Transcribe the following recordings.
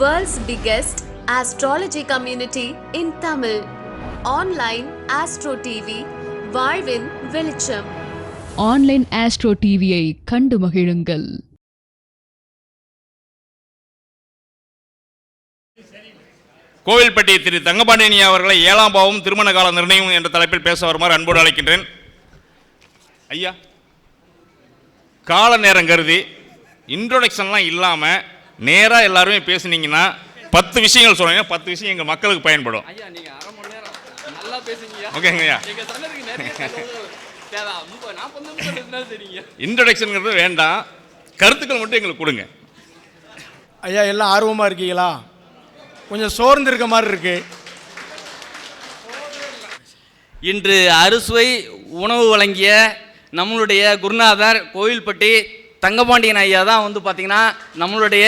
World's biggest astrology community in Tamil. Online Astro TV, வாழ்வின் வெளிச்சம். Online astro டிவியை கண்டு மகிழுங்கள். கோவில்பட்டி திரு தங்கபாண்டியனி அவர்களை ஏழாம் பாவம் திருமண கால நிர்ணயம் என்ற தலைப்பில் பேச வருமாறு அன்போடு அழைக்கின்றேன். ஐயா கால நேரம் கருதி இன்ட்ரோடக்ஷன்லாம் இல்லாமல் நேராக எல்லாருமே பேசுனீங்கன்னா பத்து விஷயங்கள் சொன்னீங்கன்னா பத்து விஷயம் எங்கள் மக்களுக்கு பயன்படும். ஐயா நீங்க அரை மணி நேரம் நல்லா பேசுங்கய்யா ஓகேங்க ஐயா. நீங்க சொன்னதுக்கு நிறைய தகவல் தேவை. முப்பது நாற்பது நிமிஷம் இருந்தாலும் சரிங்க. இன்ட்ரடக்ஷனுங்கிறது வேண்டாம். கருத்துக்கள் மட்டும் எங்களுக்கு கொடுங்க. ஐயா எல்லாம் ஆர்வமாக இருக்கீங்களா? கொஞ்சம் சோர்ந்து இருக்க மாதிரி இருக்கு. இன்று அறுசுவை உணவு வழங்கிய நம்மளுடைய குருநாதர் கோவில்பட்டி தங்கபாண்டியன் ஐயா தான் வந்து பார்த்தீங்கன்னா நம்மளுடைய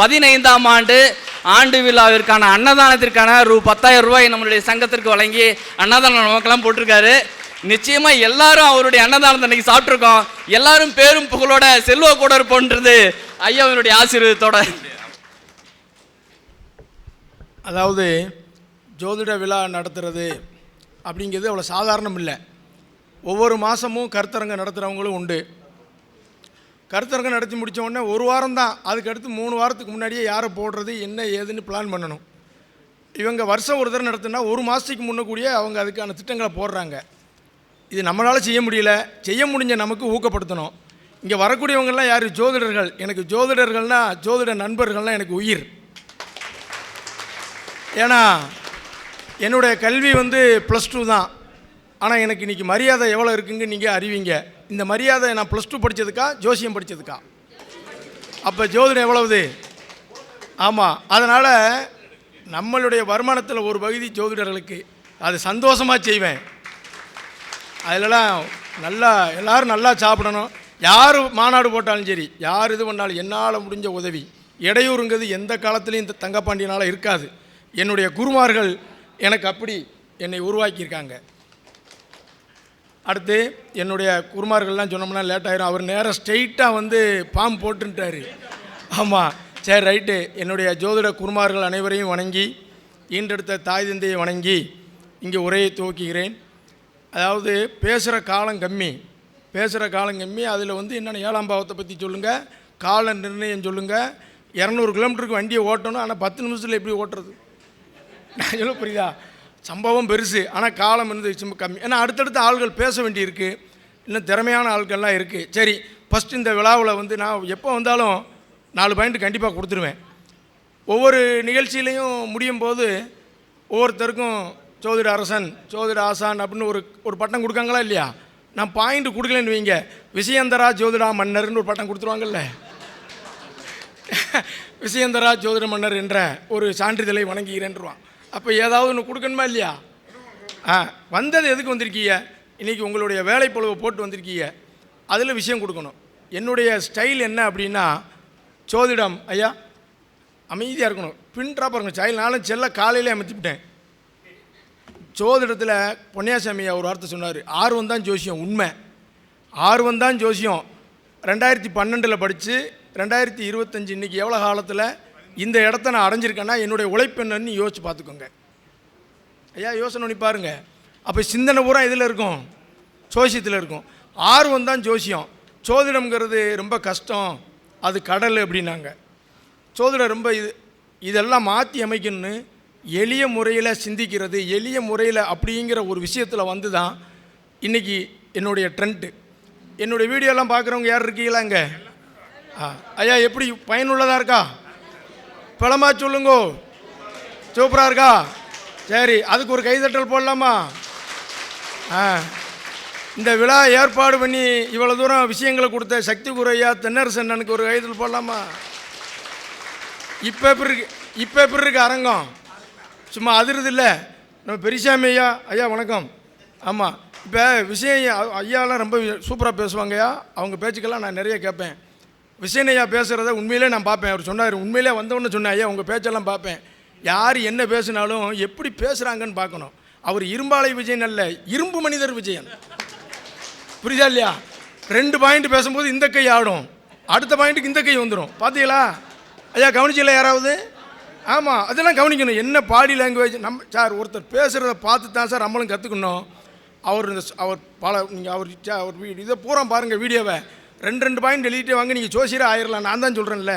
பதினைந்தாம் ஆண்டு ஆண்டு விழாவிற்கான அன்னதானத்திற்கான ரூ பத்தாயிரம் ரூபாய் நம்மளுடைய சங்கத்திற்கு வழங்கி அன்னதானம் நமக்கெல்லாம் போட்டிருக்காரு. நிச்சயமாக எல்லாரும் அவருடைய அன்னதானத்தை அன்னைக்கு சாப்பிட்ருக்கோம் எல்லாரும் பேரும் புகழோட செல்வ கூட இருப்போன்றது ஐயாவினுடைய ஆசீர்வாதத்தோட. அதாவது ஜோதிட விழா நடத்துறது அப்படிங்கிறது அவ்வளோ சாதாரணம் இல்லை. ஒவ்வொரு மாதமும் கருத்தரங்கு நடத்துகிறவங்களும் உண்டு. கருத்தரங்கம் நடத்தி முடித்த உடனே ஒரு வாரம் தான் அதுக்கடுத்து மூணு வாரத்துக்கு முன்னாடியே யாரை போடுறது என்ன ஏதுன்னு பிளான் பண்ணணும். இவங்க வருஷம் ஒரு தடவை நடத்துனா ஒரு மாதத்துக்கு முன்னக்கூடிய அவங்க அதுக்கான திட்டங்களை போடுறாங்க. இது நம்மளால் செய்ய முடியல. செய்ய முடிஞ்ச நமக்கு ஊக்கப்படுத்தணும். இங்கே வரக்கூடியவங்கெல்லாம் யார்? ஜோதிடர்கள். எனக்கு ஜோதிடர்கள்னால் ஜோதிட நண்பர்கள்னால் எனக்கு உயிர். ஏன்னா என்னுடைய கல்வி வந்து ப்ளஸ் டூ தான். ஆனால் எனக்கு இன்றைக்கி மரியாதை எவ்வளோ இருக்குங்க நீங்கள் அறிவிங்க. இந்த மரியாதை நான் ப்ளஸ் டூ படித்ததுக்கா ஜோசியம் படித்ததுக்கா அப்போ ஜோதிடம் எவ்வளவுது? ஆமாம் அதனால் நம்மளுடைய வருமானத்தில் ஒரு பகுதி ஜோதிடர்களுக்கு. அது சந்தோஷமாக செய்வேன். அதிலலாம் நல்லா எல்லோரும் நல்லா சாப்பிடணும். யார் மாநாடு போட்டாலும் சரி யார் இது பண்ணாலும் என்னால் முடிஞ்ச உதவி. இடையூறுங்கிறது எந்த காலத்துலேயும் இந்த தங்கப்பாண்டியனால் இருக்காது. என்னுடைய குருமார்கள் எனக்கு அப்படி என்னை உருவாக்கியிருக்காங்க. அடுத்து என்னுடைய குருமார்கள்லாம் சொன்னோம்னா லேட் ஆயிரும். அவர் நேராக ஸ்ட்ரெயிட்டாக வந்து பாம்பு போட்டுன்ட்டாரு. ஆமாம் சரி ரைட்டு என்னுடைய ஜோதிட குருமார்கள் அனைவரையும் வணங்கி ஈன்றெடுத்த தாய் தந்தையை வணங்கி இங்கே உரையை துவக்குகிறேன். அதாவது பேசுகிற காலம் கம்மி. பேசுகிற காலம் கம்மி. அதில் வந்து என்னென்ன ஏழாம் பாவத்தை பற்றி சொல்லுங்கள் கால நிர்ணயம் சொல்லுங்கள் இரநூறு கிலோமீட்டருக்கு வண்டியை ஓட்டணும் ஆனால் பத்து நிமிஷத்தில் எப்படி ஓட்டுறது? நான் சொல்ல புரியுதா? சம்பவம் பெருசு ஆனால் காலம் இருந்து சும்மா கம்மி. ஏன்னா அடுத்தடுத்த ஆள்கள் பேச வேண்டியிருக்கு. இன்னும் திறமையான ஆட்கள்லாம் இருக்குது சரி ஃபஸ்ட்டு இந்த விழாவில் வந்து நான் எப்போ வந்தாலும் நாலு பாயிண்ட் கண்டிப்பாக கொடுத்துருவேன். ஒவ்வொரு நிகழ்ச்சியிலையும் முடியும் போது ஒவ்வொருத்தருக்கும் சோதிட அரசன் சோதிட ஆசான் அப்படின்னு ஒரு ஒரு பட்டம் கொடுக்காங்களா இல்லையா? நான் பாயிண்ட் கொடுக்கலன்னு வைங்க. விசயந்தரா ஜோதிடா மன்னர்னு ஒரு பட்டம் கொடுத்துருவாங்கல்ல. விசயந்தரா ஜோதிட மன்னர் என்ற ஒரு சான்றிதழை வணங்குகிறேன்ருவான் அப்போ ஏதாவது ஒன்று கொடுக்கணுமா இல்லையா? ஆ வந்தது எதுக்கு வந்திருக்கீங்க? இன்றைக்கி உங்களுடைய வேலைப்பொழுவை போட்டு வந்திருக்கீங்க. அதில் விஷயம் கொடுக்கணும். என்னுடைய ஸ்டைல் என்ன அப்படின்னா சோதிடம் ஐயா அமைதியாக இருக்கணும். பின் பாருங்கள் ஸ்டைல் நானும் செல்ல காலையிலே அமைச்சுப்பிட்டேன் சோதிடத்தில் பொன்னியாசாமி ஒரு வார்த்தை சொன்னார். ஆர்வம் தான் ஜோசியம் உண்மை. ஆர்வம் தான் ஜோசியம். ரெண்டாயிரத்தி பன்னெண்டில் படித்து ரெண்டாயிரத்தி இருபத்தஞ்சி இன்றைக்கி எவ்வளோ காலத்தில் இந்த இடத்த நான் அடைஞ்சிருக்கேன்னா என்னுடைய உழைப்பு என்னன்னு யோசிச்சு பார்த்துக்கோங்க. ஐயா யோசனை பண்ணி பாருங்கள் அப்போ சிந்தனை பூரா இதில் இருக்கும்? ஜோசியத்தில் இருக்கும். ஆர்வம் தான் ஜோசியம். சோதிடம்ங்கிறது ரொம்ப கஷ்டம். அது கடல் அப்படின்னாங்க. சோதிடம் ரொம்ப இது இதெல்லாம் மாற்றி அமைக்கணும்னு எளிய முறையில் சிந்திக்கிறது எளிய முறையில் அப்படிங்கிற ஒரு விஷயத்தில் வந்து தான் இன்றைக்கி என்னுடைய ட்ரெண்ட்டு என்னுடைய வீடியோலாம் பார்க்குறவங்க யார் இருக்கீங்களா இங்கே? ஆ ஐயா எப்படி பயனுள்ளதாக இருக்கா? பழமா சொல்லுங்க. சூப்பராக இருக்கா? சரி அதுக்கு ஒரு கைதட்டல் போடலாமா? ஆ. இந்த விழா ஏற்பாடு பண்ணி இவ்வளோ தூரம் விஷயங்களை கொடுத்த சக்தி குறையா தென்னரசண்ணனுக்கு ஒரு கைதட்டல் போடலாமா? இப்போ எப்படி இருக்கு? இப்போ எப்படி இருக்கு அரங்கம்? சும்மா அதிருது இல்லை. நம்ம பெரியசாமி ஐயா ஐயா வணக்கம். ஆமாம் இப்போ விஷயம் ஐயாலாம் ரொம்ப சூப்பராக பேசுவாங்கய்யா. அவங்க பேச்சுக்கெல்லாம் நான் நிறைய கேட்பேன். விசயனையா பேசுகிறத உண்மையிலே நான் பார்ப்பேன். அவர் சொன்னார் உண்மையிலே வந்தவொன்னு சொன்னேன் ஐயா உங்கள் பேச்செல்லாம் பார்ப்பேன். யார் என்ன பேசினாலும் எப்படி பேசுகிறாங்கன்னு பார்க்கணும். அவர் இரும்பாலை விஜயன் அல்ல இரும்பு மனிதர் விஜயன். புரியுதா இல்லையா? ரெண்டு பாயிண்ட் பேசும்போது இந்த கை ஆடும். அடுத்த பாயிண்ட்டுக்கு இந்த கை வந்துடும் பார்த்தீங்களா ஐயா கவனிச்சில்ல யாராவது? ஆமாம் அதெல்லாம் கவனிக்கணும். என்ன பாடி லாங்குவேஜ் நம்ம சார் ஒருத்தர் பேசுகிறத பார்த்து தான் சார் நம்மளும் கற்றுக்கணும் அவர் இந்த அவர் பல நீங்கள் அவர் அவர் வீ- இதை பூரா பாருங்கள் வீடியோவை. ரெண்டு ரெண்டு பாயிண்ட் எழுதிட்டு வாங்க நீங்கள் ஜோசியராக ஆயிரலாம். நான் தான் சொல்கிறேன்ல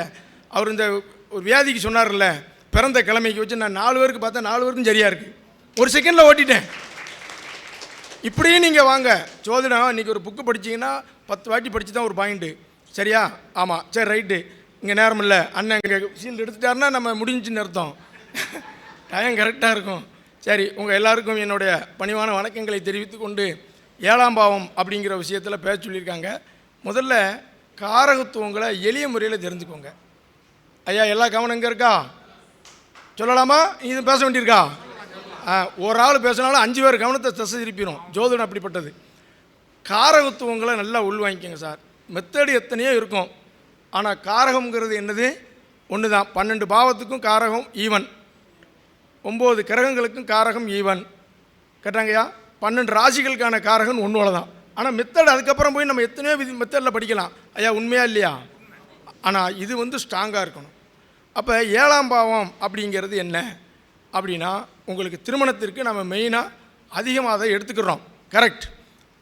அவர் இந்த ஒரு வியாதிக்கு சொன்னார்ல பிறந்த கிழமைக்கு வச்சு நான் நாலு பேருக்கு பார்த்தா நாலு பேருக்கும் சரியாக இருக்குது ஒரு செகண்டில் ஓட்டிட்டேன். இப்படியே நீங்கள் வாங்க. ஜோதிடம் இன்றைக்கி ஒரு புக்கு படிச்சீங்கன்னா பத்து வாட்டி படித்து தான் ஒரு பாயிண்ட்டு சரியா? ஆமாம் சரி ரைட்டு இங்கே நேரம் இல்லை. அண்ணன் இங்கே சீல் எடுத்துட்டாருன்னா நம்ம முடிஞ்சுன்னு அர்த்தம். டைம் கரெக்டாக இருக்கும். சரி உங்கள் எல்லாருக்கும் என்னுடைய பணிவான வணக்கங்களை தெரிவித்து கொண்டு ஏழாம் பாவம் அப்படிங்கிற விஷயத்தில் பேச சொல்லியிருக்காங்க. முதல்ல காரகத்துவங்களை எளிய முறையில் தெரிஞ்சுக்கோங்க. ஐயா எல்லா கவனம் எங்கே இருக்கா? சொல்லலாமா? இது பேச வேண்டியிருக்கா? ஒரு ஆள் பேசினாலும் அஞ்சு பேர் கவனத்தை திசை திருப்பிடும் ஜோதிடம் அப்படிப்பட்டது. காரகத்துவங்களை நல்லா உள்வாங்கிக்கோங்க சார். மெத்தடு எத்தனையோ இருக்கும். ஆனால் காரகம்ங்கிறது என்னது? ஒன்று தான் பன்னெண்டு பாவத்துக்கும் காரகம் ஈவன். ஒம்பது கிரகங்களுக்கும் காரகம் ஈவன். கேட்டாங்கய்யா? பன்னெண்டு ராசிகளுக்கான காரகம் ஒன்று தான் ஆனால் மெத்தட் அதுக்கப்புறம் போய் நம்ம எத்தனையோ விதி மெத்தடில் படிக்கலாம். ஐயா உண்மையா இல்லையா? ஆனால் இது வந்து ஸ்ட்ராங்காக இருக்கணும். அப்போ ஏழாம் பாவம் அப்படிங்கிறது என்ன? அப்படின்னா உங்களுக்கு திருமணத்திற்கு நம்ம மெயினாக அதிகமாக அதை எடுத்துக்கிறோம். கரெக்ட்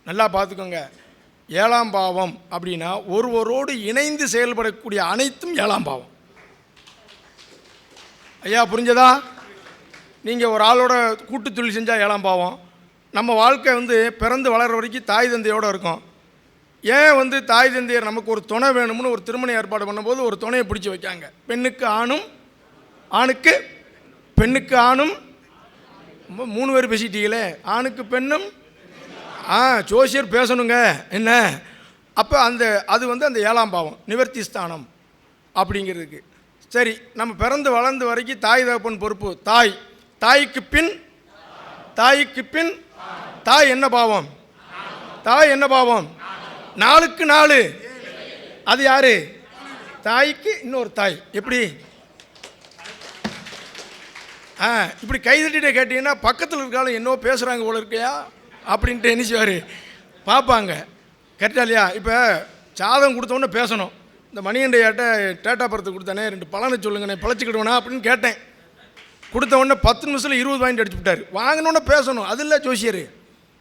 நல்லா பார்த்துக்கோங்க. ஏழாம் பாவம் அப்படின்னா ஒருவரோடு இணைந்து செயல்படக்கூடிய அனைத்தும் ஏழாம் பாவம். ஐயா புரிஞ்சதா? நீங்கள் ஒரு ஆளோட கூட்டு தொழில் செஞ்சால் ஏழாம் பாவம். நம்ம வாழ்க்கை வந்து பிறந்து வளர்கிற வரைக்கும் தாய் தந்தையோடு இருக்கும். ஏன் வந்து தாய் தந்தையர் நமக்கு ஒரு துணை வேணும்னு ஒரு திருமண ஏற்பாடு பண்ணும்போது ஒரு துணையை பிடிச்சி வைக்காங்க? பெண்ணுக்கு ஆணும் ஆணுக்கு பெண்ணுக்கு ஆணும். மூணு பேர் பேசிட்டீங்களே ஆணுக்கு பெண்ணும்? ஆ ஜோசியர் பேசணுங்க. என்ன? அப்போ அந்த அது வந்து அந்த ஏழாம் பாவம் நிவர்த்தி ஸ்தானம் அப்படிங்கிறதுக்கு. சரி நம்ம பிறந்து வளர்ந்த வரைக்கும் தாய் தகப்பன் பொறுப்பு. தாய் தாய்க்கு பின் தாய்க்கு பின் தாய் என்ன பாவம்? தாய் என்ன பாவம்? நாளுக்கு நாலு. அது யாரு? தாய்க்கு இன்னொரு தாய். எப்படி? ஆ இப்படி கைதட்டிட்டே கேட்டிங்கன்னா பக்கத்தில் இருக்காலும் என்னவோ பேசுகிறாங்க போல இருக்கையா? அப்படின்ட்டு என்ன செய்வார்? பார்ப்பாங்க. கரெக்டா இல்லையா? இப்போ சாதம் கொடுத்தோன்னே பேசணும். இந்த மணிகண்டையாட்ட டேட்டா பரத்து கொடுத்தானே ரெண்டு பலனை சொல்லுங்கண்ணே பிழைச்சிக்கிடுவேனா அப்படின்னு கேட்டேன். கொடுத்த உடனே பத்து நிமிஷத்தில் இருபது பாயிண்ட் அடிச்சு விட்டார். வாங்கினோடனே பேசணும். அது இல்லை ஜோசியர்.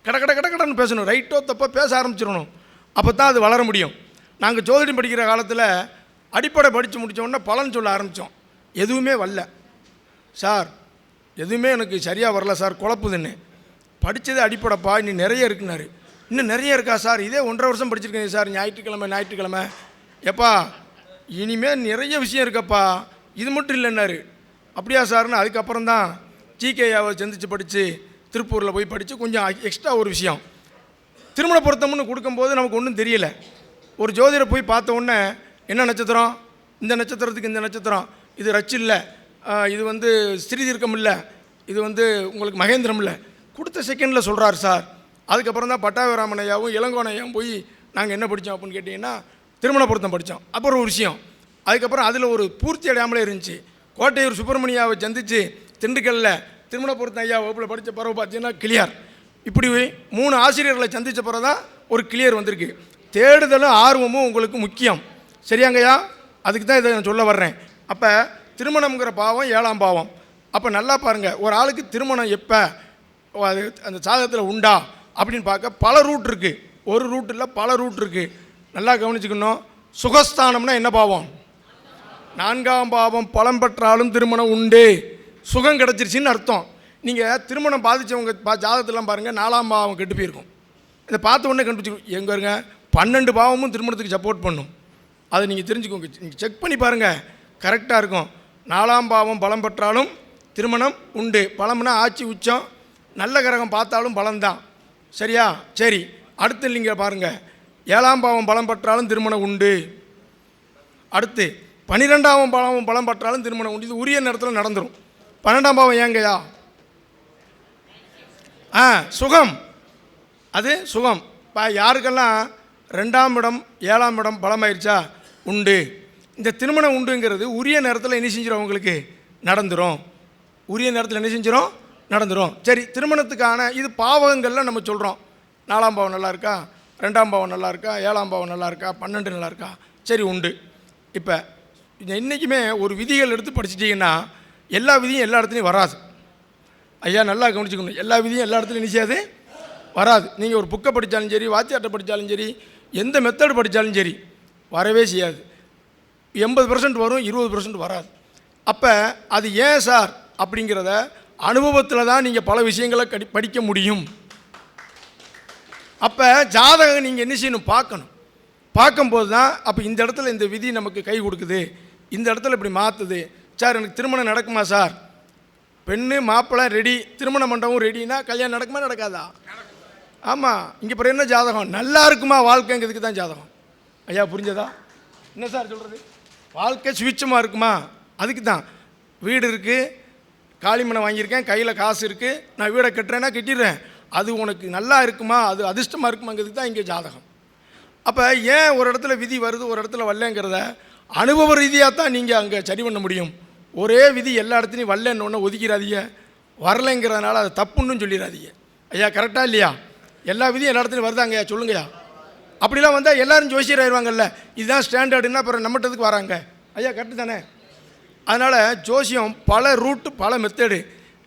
கட கட கட கடன்னு பேசணும். ரைட்டோ தப்போ பேச ஆரம்பிச்சிடணும். அப்போ தான் அது வளர முடியும். நாங்கள் ஜோதிடம் படிக்கிற காலத்தில் அடிப்படை படித்து முடிச்ச பலன் சொல்ல ஆரம்பித்தோம் எதுவுமே வரல. சார் எதுவுமே எனக்கு சரியாக வரல சார். குழப்புதுன்னு. படித்தது அடிப்படைப்பா. இன்னும் நிறைய இருக்குனாரு இன்னும் நிறைய இருக்கா சார்? இதே ஒன்றரை வருஷம் படிச்சிருக்கேன் சார். ஞாயிற்றுக்கிழமை ஞாயிற்றுக்கிழமை. எப்பா இனிமேல் நிறைய விஷயம் இருக்கப்பா. இது மட்டும் இல்லைன்னாரு. அப்படியா சார்னு அதுக்கப்புறம் தான் ஜிகேயாவை சந்தித்து படித்து திருப்பூரில் போய் படித்து கொஞ்சம் எக்ஸ்ட்ரா ஒரு விஷயம். திருமண பொருத்தம்னு கொடுக்கும்போது நமக்கு ஒன்றும் தெரியல. ஒரு ஜோதிடரை போய் பார்த்த உடனே என்ன நட்சத்திரம்? இந்த நட்சத்திரத்துக்கு இந்த நட்சத்திரம். இது ரச்சு இல்லை. இது வந்து ஸ்ரீதீர்க்கம் இல்லை. இது வந்து உங்களுக்கு மகேந்திரம் இல்லை. கொடுத்த செகண்டில் சொல்கிறார் சார். அதுக்கப்புறம் தான் பட்டாபிராமன் இளங்கோனையாவும் போய் நாங்கள் என்ன படித்தோம் அப்படின்னு கேட்டிங்கன்னா திருமண பொருத்தம் படித்தோம் அப்புறம் ஒரு விஷயம். அதுக்கப்புறம் அதில் ஒரு பூர்த்தி அடையாமலே இருந்துச்சு. கோட்டையூர் சுப்பிரமணியாவை சந்தித்து திண்டுக்கல்லில் திருமண பொருத்தம் ஐயா வகுப்பில் படித்த பிறகு பார்த்தீங்கன்னா கிளியர் இப்படி மூணு ஆசிரியர்களை சந்தித்த பிறகு தான் ஒரு கிளியர் வந்திருக்கு. தேடுதலும் ஆர்வமும் உங்களுக்கு முக்கியம். சரியாங்கய்யா? அதுக்கு தான் இதை நான் சொல்ல வர்றேன். அப்போ திருமணம்ங்கிற பாவம் ஏழாம் பாவம். அப்போ நல்லா பாருங்கள் ஒரு ஆளுக்கு திருமணம் எப்போ? அது அந்த சாதகத்தில் உண்டா? அப்படின்னு பார்க்க பல ரூட் இருக்குது ஒரு ரூட் இல்லை பல ரூட் இருக்குது நல்லா கவனிச்சுக்கணும். சுகஸ்தானம்னா என்ன பாவம்? நான்காம் பாவம் பலம் பெற்றாலும் திருமணம் உண்டு. சுகம் கிடச்சிருச்சின்னு அர்த்தம். நீங்கள் திருமணம் பாதித்தவங்க பா ஜாதகத்தெல்லாம் பாருங்கள் நாலாம் பாவம் கெட்டு போயிருக்கும். இதை பார்த்த உடனே கண்டுபிடிச்சி எங்கே இருங்க பன்னெண்டு பாவமும் திருமணத்துக்கு சப்போர்ட் பண்ணும். அதை நீங்கள் தெரிஞ்சுக்கோங்க. நீங்கள் செக் பண்ணி பாருங்கள் கரெக்டாக இருக்கும். நாலாம் பாவம் பலம் பெற்றாலும் திருமணம் உண்டு. பலம்னா ஆட்சி உச்சம். நல்ல கிரகம் பார்த்தாலும் பலம்தான். சரியா? சரி. அடுத்து நீங்கள் பாருங்கள் ஏழாம் பாவம் பலம் பெற்றாலும் திருமணம் உண்டு. அடுத்து பன்னிரெண்டாம் பாவம் பலம் பற்றாலும் திருமணம் உண்டு. இது உரிய நேரத்தில் நடந்துடும் பன்னெண்டாம் பாவம் ஏங்கயா? ஆ சுகம். அது சுகம். இப்போ யாருக்கெல்லாம் ரெண்டாம் இடம் ஏழாம் இடம் பலமாயிருச்சா? உண்டு. இந்த திருமணம் உண்டுங்கிறது உரிய நேரத்தில் என்ன செஞ்சிடும் உங்களுக்கு நடந்துடும் உரிய நேரத்தில் என்ன செஞ்சிடும் நடந்துடும் சரி திருமணத்துக்கான இது பாவகங்களில் நம்ம சொல்கிறோம் நாலாம் பாவம் நல்லா இருக்கா? ரெண்டாம் பாவம் நல்லா இருக்கா? ஏழாம் பாவம் நல்லா இருக்கா? பன்னெண்டு நல்லா இருக்கா? சரி உண்டு. இப்போ இன்றைக்குமே ஒரு விதிகள் எடுத்து படிச்சிட்டிங்கன்னா எல்லா விதியும் எல்லா இடத்துலையும் வராது. ஐயா நல்லா கவனிச்சுக்கணும். எல்லா விதியும் எல்லா இடத்துலையும் நிச்சயாது வராது. நீங்கள் ஒரு புக்கை படித்தாலும் சரி வாத்தியாட்டை படித்தாலும் சரி எந்த மெத்தடு படித்தாலும் சரி வரவே செய்யாது. எண்பது பர்சன்ட் வரும் இருபது பர்சன்ட் வராது. அப்போ அது ஏன் சார்? அப்படிங்கிறத அனுபவத்தில் தான் நீங்கள் பல விஷயங்களை கடி படிக்க முடியும். அப்போ ஜாதகம் நீங்கள் என்ன செய்யணும்? பார்க்கணும். பார்க்கும்போது தான் அப்போ இந்த இடத்துல இந்த விதி நமக்கு கை கொடுக்குது. இந்த இடத்துல இப்படி மாற்றுது சார் எனக்கு திருமணம் நடக்குமா சார்? பெண்ணு மாப்பிள்ளை ரெடி திருமண மண்டபம் ரெடினா கல்யாணம் நடக்குமா நடக்காதா? ஆமாம் இங்கே பிறகு என்ன ஜாதகம்? நல்லா இருக்குமா வாழ்க்கைங்கிறதுக்கு தான் ஜாதகம். ஐயா புரிஞ்சதா? என்ன சார் சொல்கிறது வாழ்க்கை சுவிச்சமாக இருக்குமா? அதுக்கு தான். வீடு இருக்குது காளிமனை வாங்கியிருக்கேன். கையில் காசு இருக்குது நான் வீடை கட்டுறேன்னா கட்டிடுறேன். அது உனக்கு நல்லா இருக்குமா? அது அதிர்ஷ்டமாக இருக்குமாங்கிறதுக்கு தான் இங்கே ஜாதகம். அப்போ ஏன் ஒரு இடத்துல விதி வருது ஒரு இடத்துல வரலங்கிறத அனுபவ ரீதியாக தான் நீங்கள் அங்கே சரி பண்ண முடியும். ஒரே விதி எல்லா இடத்துலையும் வரலன்னு ஒன்று ஒதுக்கிறாதீங்க வரலைங்கிறதுனால அது தப்புன்னு சொல்லிடாதீங்க. ஐயா கரெக்டாக இல்லையா? எல்லா விதியும் எல்லா இடத்துலையும் வருதாங்கய்யா சொல்லுங்கய்யா அப்படிலாம் வந்தால் எல்லோரும் ஜோசியர் ஆயிடுவாங்கல்ல இதுதான் ஸ்டாண்டர்டுன்னா அப்புறம் நம்மட்டதுக்கு வராங்க? ஐயா கரெக்டு தானே? அதனால் ஜோசியம் பல ரூட்டு பல மெத்தடு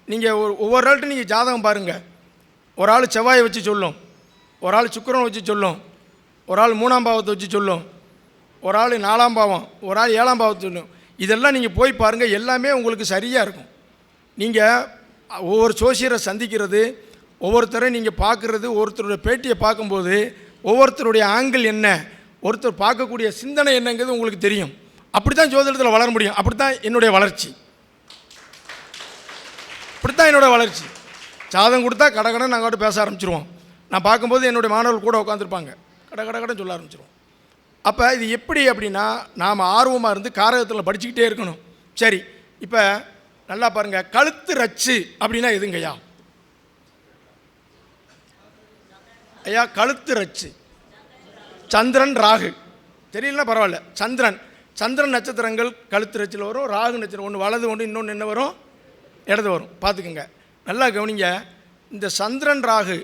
நீங்கள் ஒரு ஒவ்வொரு ஆள்கிட்ட நீங்கள் ஜாதகம் பாருங்கள் ஒரு ஆள் செவ்வாயை வச்சு சொல்லும். ஒரு ஆள் சுக்கிரனை வச்சு சொல்லும். ஒரு ஆள் மூணாம் பாவத்தை வச்சு சொல்லும். ஒரு ஆள் நாலாம் பாவம் ஒரு ஆள் ஏழாம் பாவத்துன்னு. சொல்லும் இதெல்லாம் நீங்கள் போய் பாருங்கள் எல்லாமே உங்களுக்கு சரியாக இருக்கும். நீங்கள் ஒவ்வொரு சோசியரை சந்திக்கிறது ஒவ்வொருத்தரை நீங்கள் பார்க்குறது ஒருத்தருடைய பேட்டியை பார்க்கும்போது ஒவ்வொருத்தருடைய ஆங்கிள் என்ன ஒருத்தர் பார்க்கக்கூடிய சிந்தனை என்னங்கிறது உங்களுக்கு தெரியும். அப்படி தான் ஜோதிடத்தில் வளர முடியும். அப்படி தான் என்னுடைய வளர்ச்சி. இப்படி தான் என்னோட வளர்ச்சி. சாதம் கொடுத்தா கடை கடை நாங்கள் பேச ஆரம்பிச்சிருவோம். நான் பார்க்கும்போது என்னுடைய மாணவர்கள் கூட உட்காந்துருப்பாங்க கடை கடை கடை சொல்ல ஆரம்பிச்சிருவோம். அப்போ இது எப்படி அப்படின்னா நாம் ஆர்வமாக இருந்து காரகத்தில் படிச்சுக்கிட்டே இருக்கணும். சரி இப்போ நல்லா பாருங்கள் கழுத்து ரச்சு அப்படின்னா எதுங்கய்யா ஐயா? கழுத்து ரச்சு. சந்திரன் ராகு. தெரியலனா பரவாயில்ல சந்திரன். சந்திரன் நட்சத்திரங்கள் கழுத்து ரச்சில் வரும் ராகு நட்சத்திரம் ஒன்று வலது ஒன்று இன்னொன்று என்ன வரும்? இடது வரும். பார்த்துக்குங்க. நல்லா கவனிங்க இந்த சந்திரன் ராகு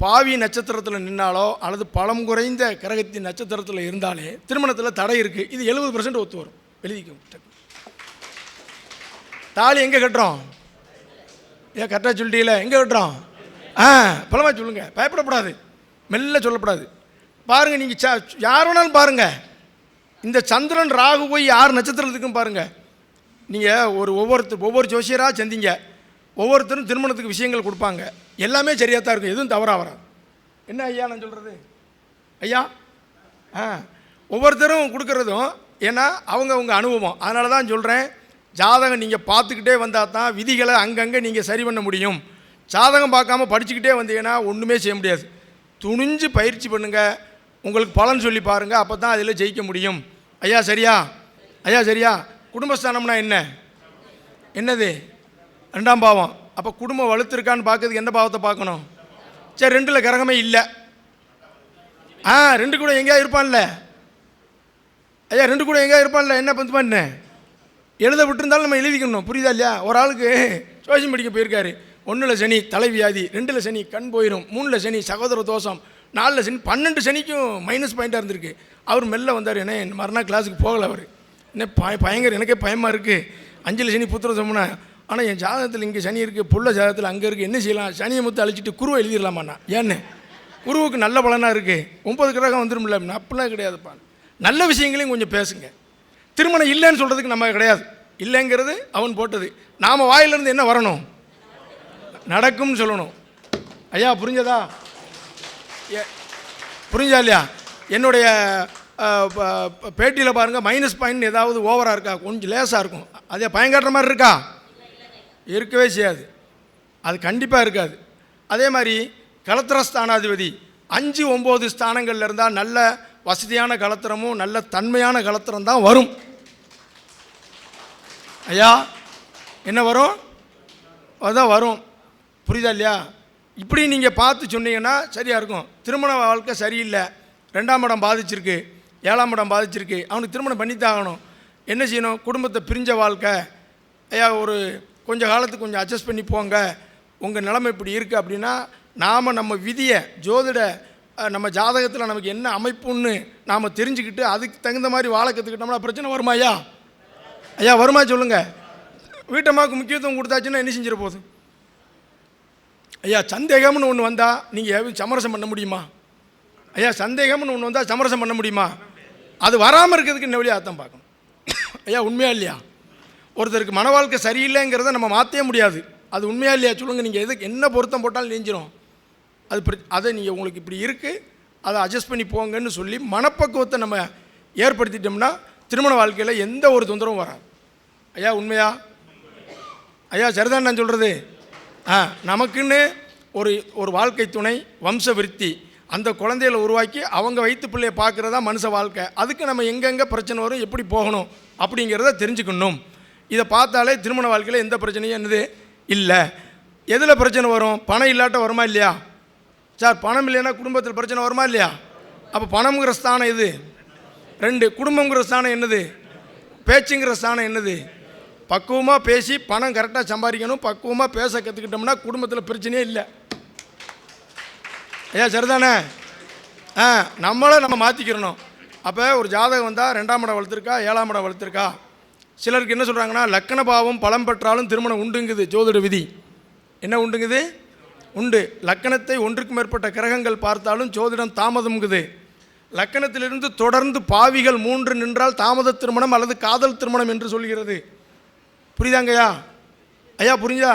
பாவி நட்சத்திரத்தில் நின்னாலோ அல்லது பலம் குறைந்த கிரகத்தின் நட்சத்திரத்தில் இருந்தாலே திருமணத்தில் தடை இருக்குது இது எழுபது பர்சன்ட் ஒத்து வரும். எழுதிக்க தாலி எங்கே கட்டுறோம்? ஏன் கரெக்டாக சொல்லிட்டீங்களே எங்கே கட்டுறோம்? ஆ பழமாக சொல்லுங்கள் பயப்படக்கூடாது மெல்ல சொல்லக்கூடாது பாருங்கள் நீங்கள் ச யார் வேணாலும் பாருங்கள் இந்த சந்திரன் ராகு போய் யார் நட்சத்திரத்துக்கும் பாருங்கள் நீங்கள் ஒரு ஒவ்வொருத்தர் ஒவ்வொரு ஜோசியராக சந்திங்க. ஒவ்வொருத்தரும் திருமணத்துக்கு விஷயங்கள் கொடுப்பாங்க. எல்லாமே சரியாக தான் இருக்கும். எதுவும் தவறாக வராது. என்ன ஐயா நான் சொல்கிறது ஐயா? ஆ. ஒவ்வொருத்தரும் கொடுக்குறதும் ஏன்னா அவங்க அவங்க அனுபவம். அதனால தான் சொல்கிறேன் ஜாதகம் நீங்கள் பார்த்துக்கிட்டே வந்தால் தான் விதிகளை அங்கங்கே நீங்கள் சரி பண்ண முடியும். ஜாதகம் பார்க்காம படிச்சுக்கிட்டே வந்தீங்கன்னா ஒன்றுமே செய்ய முடியாது. துணிஞ்சு பயிற்சி பண்ணுங்கள் உங்களுக்கு பலன் சொல்லி பாருங்கள் அப்போ தான் அதில் ஜெயிக்க முடியும். ஐயா சரியா? ஐயா சரியா? குடும்பஸ்தானம்னா என்ன? என்னது? ரெண்டாம் பாவம். அப்போ குடும்பம் வலுத்திருக்கான்னு பார்க்கறதுக்கு எந்த பாவத்தை பார்க்கணும்? சரி ரெண்டில் கிரகமே இல்லை. ஆ ரெண்டு கூட எங்கேயா இருப்பான்ல? ஐயா ரெண்டு கூட எங்கேயா இருப்பான்ல? என்ன பந்து பண்ண எழுத விட்டுருந்தாலும் நம்ம எழுதிக்கணும். புரியுதா இல்லையா? ஒரு ஆளுக்கு சோசியம் படிக்க போயிருக்காரு. ஒன்றில் சனி தலைவியாதி ரெண்டில் சனி கண் போயிடும் மூணில் சனி சகோதர தோஷம். நாலில் சனி பன்னெண்டு சனிக்கும் மைனஸ் பாயிண்ட்டாக இருந்திருக்கு. அவர் மெல்ல வந்தார். என்ன மறுநாள் கிளாஸுக்கு போகலை அவர். என்ன பய பயங்கர எனக்கே பயமாக இருக்குது அஞ்சில் சனி புத்திர சொன்னா ஆனால் என் ஜாதகத்தில் இங்கே சனி இருக்குது புள்ள ஜாதகத்தில் அங்கே இருக்குது என்ன செய்யலாம்? சனியை முத்து அழிச்சிட்டு குருவை எழுதிடலாமாண்ணா. ஏன்னு? குருவுக்கு நல்ல பலனாக இருக்குது ஒன்பது கிரகம் வந்துடும்ல அப்படிலாம் கிடையாதுப்பா. நல்ல விஷயங்களையும் கொஞ்சம் பேசுங்க. திருமணம் இல்லைன்னு சொல்கிறதுக்கு நம்ம கிடையாது. இல்லைங்கிறது அவன் போட்டது. நாம் வாயிலிருந்து என்ன வரணும்? நடக்கும்னு சொல்லணும். ஐயா புரிஞ்சதா? ஏ- புரிஞ்சா இல்லையா? என்னுடைய பேட்டியில் பாருங்கள் மைனஸ் பாயிண்ட் ஏதாவது ஓவராக இருக்கா? கொஞ்சம் லேசாக இருக்கும். அதே பயங்காட்டுற மாதிரி இருக்கா? இருக்கவே செய்யாது. அது கண்டிப்பாக இருக்காது. அதே மாதிரி கலத்திர ஸ்தானாதிபதி அஞ்சு ஒம்பது ஸ்தானங்கள்ல இருந்தால் நல்ல வசதியான கலத்திரமும் நல்ல தன்மையான கலத்திரம் தான் வரும். ஐயா என்ன வரும்? அதான் வரும். புரியுதா இல்லையா? இப்படி நீங்கள் பார்த்து சொன்னீங்கன்னா சரியாக இருக்கும். திருமண வாழ்க்கை சரியில்லை. ரெண்டாம் இடம் பாதிச்சிருக்கு. ஏழாம் இடம் பாதிச்சிருக்கு. அவனுக்கு திருமணம் பண்ணித்தான் ஆகணும். என்ன செய்யணும்? குடும்பத்தை பிரிஞ்ச வாழ்க்கை. ஐயா ஒரு கொஞ்ச காலத்துக்கு கொஞ்சம் அட்ஜஸ்ட் பண்ணி போங்க. உங்கள் நிலைமை இப்படி இருக்குது அப்படின்னா நாம் நம்ம விதியை ஜோதிட நம்ம ஜாதகத்தில் நமக்கு என்ன அமைப்புன்னு நாம் தெரிஞ்சுக்கிட்டு அதுக்கு தகுந்த மாதிரி வாழ கற்றுக்கிட்டோம்னா பிரச்சனை வருமா ஐயா? ஐயா வருமா சொல்லுங்கள் வீட்டம்மாவுக்கு முக்கியத்துவம் கொடுத்தாச்சுன்னா என்ன செஞ்சிட போகுது? ஐயா சந்தேகம்னு ஒன்று வந்தால் நீங்கள் சமரசம் பண்ண முடியுமா? ஐயா சந்தேகம்னு ஒன்று வந்தால் சமரசம் பண்ண முடியுமா? அது வராமல் இருக்கிறதுக்கு என்ன வழியாக அர்த்தம் பார்க்கணும்? ஐயா உண்மையா இல்லையா? ஒருத்தருக்கு மன வாழ்க்கை சரியில்லைங்கிறத நம்ம மாற்றவே முடியாது. அது உண்மையாக இல்லையா சொல்லுங்கள் நீங்கள் எதுக்கு என்ன பொருத்தம் போட்டாலும் நெஞ்சிரும். அது அதை நீங்கள் உங்களுக்கு இப்படி இருக்குது அதை அட்ஜஸ்ட் பண்ணி போங்கன்னு சொல்லி மனப்பக்குவத்தை நம்ம ஏற்படுத்திட்டோம்னா திருமண வாழ்க்கையில் எந்த ஒரு தொந்தரவும் வராது. ஐயா உண்மையா? ஐயா சரிதான் நான் சொல்கிறது ஆ நமக்குன்னு ஒரு ஒரு வாழ்க்கை துணை வம்ச விருத்தி அந்த குழந்தைகளை உருவாக்கி அவங்க வயிற்று பிள்ளையை பார்க்குறதா மனுஷ வாழ்க்கை. அதுக்கு நம்ம எங்கெங்கே பிரச்சனை வரும் எப்படி போகணும் அப்படிங்கிறத தெரிஞ்சுக்கணும். இதை பார்த்தாலே திருமண வாழ்க்கையில் எந்த பிரச்சனையும் என்னது? இல்லை. எதில் பிரச்சனை வரும்? பணம் இல்லாட்ட வருமா இல்லையா? சார் பணம் இல்லைன்னா குடும்பத்தில் பிரச்சனை வருமா இல்லையா? அப்போ பணம்ங்கிற ஸ்தானம் எது? ரெண்டு குடும்பங்கிற ஸ்தானம் என்னது? பேச்சுங்கிற ஸ்தானம் என்னது? பக்குவமாக பேசி பணம் கரெக்டாக சம்பாதிக்கணும். பக்குவமாக பேச கற்றுக்கிட்டோம்னா குடும்பத்தில் பிரச்சனையே இல்லை. ஐயா சரிதானே? ஆ நம்மளை நம்ம மாற்றிக்கிறணும் அப்போ ஒரு ஜாதகம் வந்தால் ரெண்டாம் இடம் வளர்த்துருக்கா? ஏழாம் இடம் வளர்த்துருக்கா? சிலருக்கு என்ன சொல்கிறாங்கன்னா லக்கண பாவம் பலம் பெற்றாலும் திருமணம் உண்டுங்குது ஜோதிட விதி. என்ன உண்டுங்குது? உண்டு. லக்கணத்தை ஒன்றுக்கு மேற்பட்ட கிரகங்கள் பார்த்தாலும் ஜோதிடம் தாமதம்ங்குது. லக்கணத்திலிருந்து தொடர்ந்து பாவிகள் மூன்று நின்றால் தாமத திருமணம் அல்லது காதல் திருமணம் என்று சொல்கிறது. புரியுதாங்கய்யா? ஐயா புரிஞ்சா?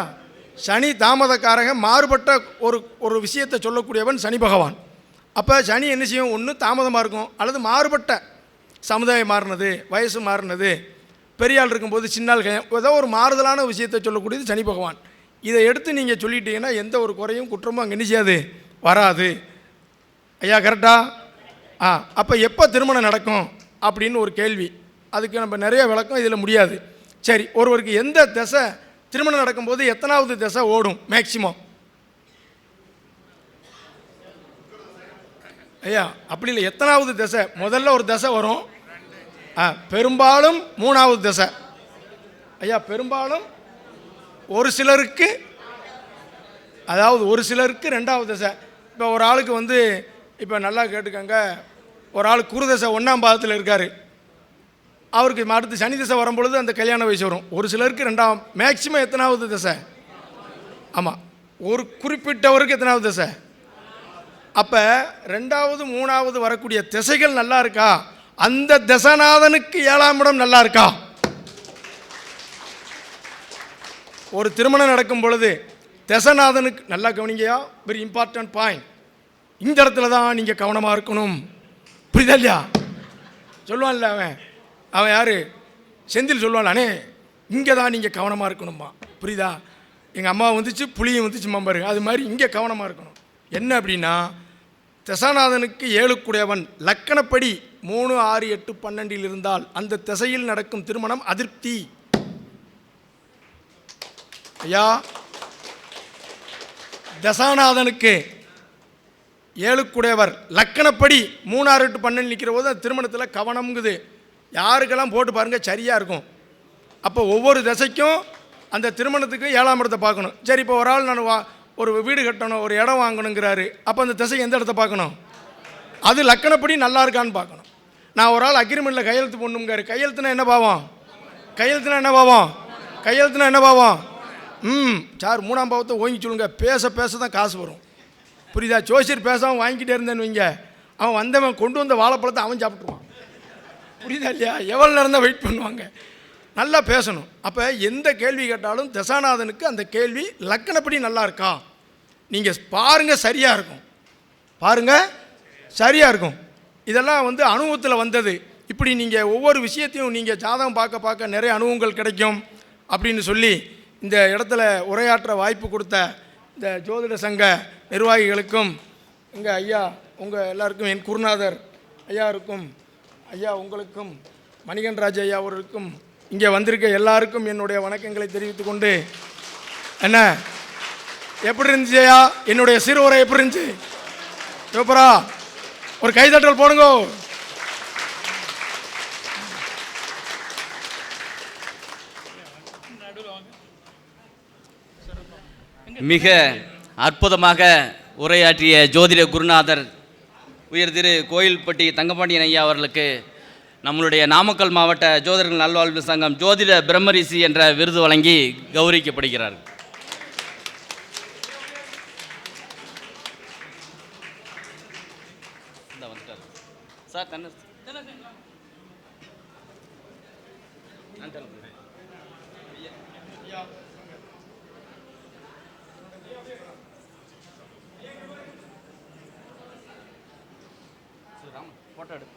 சனி தாமதக்காரங்க மாறுபட்ட ஒரு ஒரு விஷயத்தை சொல்லக்கூடியவன் சனி பகவான். அப்போ சனி என்ன செய்யும்? ஒன்று தாமதமாக இருக்கும். அல்லது மாறுபட்ட சமுதாயம் மாறினது வயசு மாறினது. பெரியாள் இருக்கும்போது சின்னால் ஏதோ ஒரு மாறுதலான விஷயத்தை சொல்லக்கூடியது சனி பகவான். இதை எடுத்து நீங்கள் சொல்லிட்டீங்கன்னா எந்த ஒரு குறையும் குற்றமும் அங்கே செய்யாது? வராது. ஐயா கரெக்டா ஆ அப்போ எப்போ திருமணம் நடக்கும்? அப்படின்னு ஒரு கேள்வி. அதுக்கு நம்ம நிறைய விளக்கம் இதில் முடியாது. சரி ஒருவருக்கு எந்த திசை திருமணம் நடக்கும்போது எத்தனாவது திசை ஓடும் மேக்சிமம்? ஐயா அப்படி இல்லை. எத்தனாவது திசை? முதல்ல ஒரு திசை வரும். பெரும்பாலும் மூணாவது திசை. ஐயா பெரும்பாலும் ஒரு சிலருக்கு அதாவது ஒரு சிலருக்கு ரெண்டாவது திசை. இப்போ ஒரு ஆளுக்கு வந்து இப்போ நல்லா கேட்டுக்கோங்க. ஒரு ஆள் குருதசை ஒன்றாம் பாதத்தில் இருக்கார். அவருக்கு அடுத்து சனி திசை வரும்பொழுது அந்த கல்யாண வயசு வரும். ஒரு சிலருக்கு ரெண்டாம் மேக்சிமம் எத்தனாவது திசை? ஆமாம் ஒரு குறிப்பிட்டவருக்கு எத்தனாவது திசை? அப்போ ரெண்டாவது மூணாவது வரக்கூடிய திசைகள் நல்லா இருக்கா? அந்த தசநாதனுக்கு ஏழாம் இடம் நல்லா இருக்கா ஒரு திருமணம் நடக்கும் பொழுது தசநாதனுக்கு நல்லா கவனிங்கயா வெரி இம்பார்ட்டன்ட் பாயிண்ட் இந்த இடத்துல தான் நீங்கள் கவனமாக இருக்கணும். புரியுதா இல்லையா? சொல்லுவான்ல அவன். அவன் யார்? செந்தில் சொல்லுவானே இங்கே தான் நீங்கள் கவனமாக இருக்கணுமா புரியுதா? எங்கள் அம்மா வந்துச்சு புளியும் வந்துச்சு மம்பரு அது மாதிரி இங்கே கவனமாக இருக்கணும். என்ன அப்படின்னா தசாநாதனுக்கு ஏழுக்குடையவன். லக்கணப்படி மூணு ஆறு எட்டு பன்னெண்டில் இருந்தால் அந்த திசையில் நடக்கும் திருமணம் அதிருப்தி. ஐயா தசாநாதனுக்கு ஏழுக்குடையவர். லக்கணப்படி மூணாறு எட்டு பன்னெண்டு நிற்கிற போது அந்த திருமணத்தில் கவனம்ங்குது. யாருக்கெல்லாம் போட்டு பாருங்கள் சரியாக இருக்கும். அப்போ ஒவ்வொரு திசைக்கும் அந்த திருமணத்துக்கு ஏழாம் இடத்தை பார்க்கணும். சரி இப்போ ஒரு ஆள் நான் வா ஒரு வீடு கட்டணும் ஒரு இடம் வாங்கணுங்கிறாரு. அப்போ அந்த திசை எந்த இடத்த பார்க்கணும்? அது லக்கணப்படி நல்லா இருக்கான்னு பார்க்கணும். நான் ஒரு ஆள் அக்ரிமெண்ட்டில் கையெழுத்து போடணுங்காரு கையெழுத்துனா என்ன பாவம்? கையெழுத்துனா என்ன பாவம்? கையெழுத்துனா என்ன பாவம்? ம் சார் மூணாம் பாவத்தை ஓங்கி சொல்லுங்க. பேச பேச தான் காசு வரும். புரியுதா? ஜோசியர் பேசாமல் வாங்கிக்கிட்டே இருந்தேன்னு வைங்க. அவன் வந்தவன் கொண்டு வந்த வாழைப்பழத்தை அவன் சாப்பிட்ருவான் புரியுதா இல்லையா? எவ்வளோ நேரம் தான் வெயிட் பண்ணுவாங்க. நல்லா பேசணும். அப்போ எந்த கேள்வி கேட்டாலும் தசாநாதனுக்கு அந்த கேள்வி லக்கணப்படி நல்லா இருக்கா? நீங்கள் பாருங்கள் சரியாக இருக்கும். பாருங்கள் சரியாக இருக்கும். இதெல்லாம் வந்து அனுபவத்தில் வந்தது. இப்படி நீங்கள் ஒவ்வொரு விஷயத்தையும் நீங்கள் ஜாதகம் பார்க்க பார்க்க நிறைய அனுபவங்கள் கிடைக்கும் அப்படின்னு சொல்லி இந்த இடத்துல உரையாற்ற வாய்ப்பு கொடுத்த இந்த ஜோதிட சங்க நிர்வாகிகளுக்கும் எங்கள் ஐயா உங்கள் எல்லாருக்கும் என் குருநாதர் ஐயாருக்கும் ஐயா உங்களுக்கும் மணிகண்டராஜ் ஐயா அவர்களுக்கும் இங்கே வந்திருக்க எல்லாருக்கும் என்னுடைய வணக்கங்களை தெரிவித்து கொண்டு என்ன எப்படி இருந்துச்சு ஐயா என்னுடைய சிறுவரை எப்படி இருந்துச்சு சூப்பரா. ஒரு கைதட்டல் போடுங்க. மிக அற்புதமாக உரையாற்றிய ஜோதிட குருநாதர் உயர் திரு கோயில்பட்டி தங்கபாண்டியன் ஐயா அவர்களுக்கு நம்மளுடைய நாமக்கல் மாவட்ட ஜோதிடர்கள் நல்வாழ்வு சங்கம் ஜோதிட பிரம்மரிசி என்ற விருது வழங்கி கௌரவிக்கப்படுகிறார் சார் தண்ணி ராமன் ஃபோட்டோ எடு